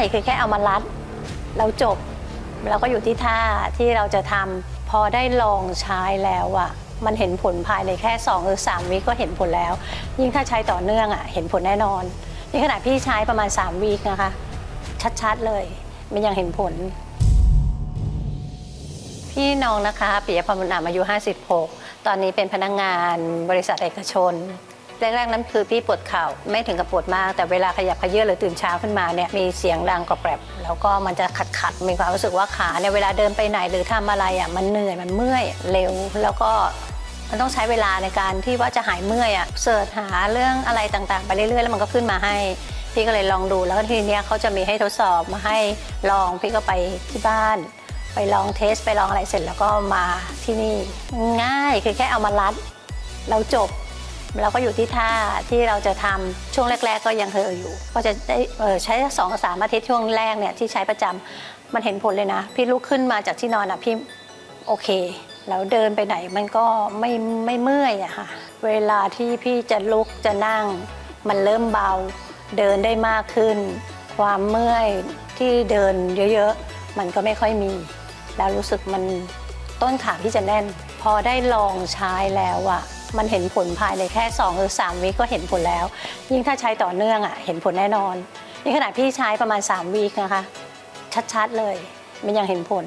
ายคือแค่เอามารัด เราจบเราก็อยู่ที่ท่าที่เราจะทำพอได้ลองใช้แล้วอะมันเห็นผลภายในแค่2หรือ3วิก็เห็นผลแล้ว ยิ่งถ้าใช้ต่อเนื่องอะเห็นผลแน่นอนนี่ขณะพี่ใช้ประมาณ 3วีคนะคะ ชัดๆเลย มันยังเห็นผล พี่น้องนะคะปิยพรบุญนามอายุ 56 ตอนนี้เป็นพนักงานบริษัทเอกชน แรกๆนั้นคือพี่ปวดเข่าไม่ถึงกับปวดมาก แต่เวลาขยับขยื่นหรือตื่นเช้าขึ้นมาเนี่ยมีเสียงดังกรอบแกรบแล้วก็มันจะขัดขัดๆมีความรู้สึกว่าขาเนี่ยเวลาเดินไปไหนหรือทำอะไรอะมันเหนื่อยมันเมื่อยเร็วแล้วก็มันต้องใช้เวลาในการที่ว่าจะหายเมื่อยอะเสิร์ชหาเรื่องอะไรต่างๆ ไปเรื่อยๆ แล้วมันก็ขึ้นมาให้ พี่ก็เลยลองดูแล้วทีเนี้ยเขาจะมีให้ทดสอบมาให้ลองพี่ก็ไปที่บ้าน ไปลองเทสไปลองอะไรเสร็จแล้วก็มาที่นี่ง่ายคือแค่เอามารัด เราจบ เราก็อยู่ที่ท่าที่เราจะทำช่วงแรก ๆ ก็ยังเคยอยู่ ก็จะได้ใช้สองสามอาทิตย์ช่วงแรกเนี่ยที่ใช้ประจำมันเห็นผลเลยนะ พี่ลุกขึ้นมาจากที่นอนอะพี่โอเค แล้วเดินไปไหนมันก็ไม่ไม่เมื่อยอะค่ะเวลาที่พี่จะลุกจะนั่ง มันเริ่มเบา เดินได้มากขึ้น ความเมื่อยที่เดินเยอะๆ มันก็ไม่ค่อยมี แล้วรู้สึกมันต้นขาที่จะแน่น พอได้ลองใช้แล้วอะ มันเห็นผลภายในแค่2หรือ3วิก็เห็นผลแล้ว ยิ่งถ้าใช้ต่อเนื่องอะเห็นผลแน่นอนนี่ขณะพี่ใช้ประมาณ3วีคนะคะ ชัดๆเลย มันยังเห็นผล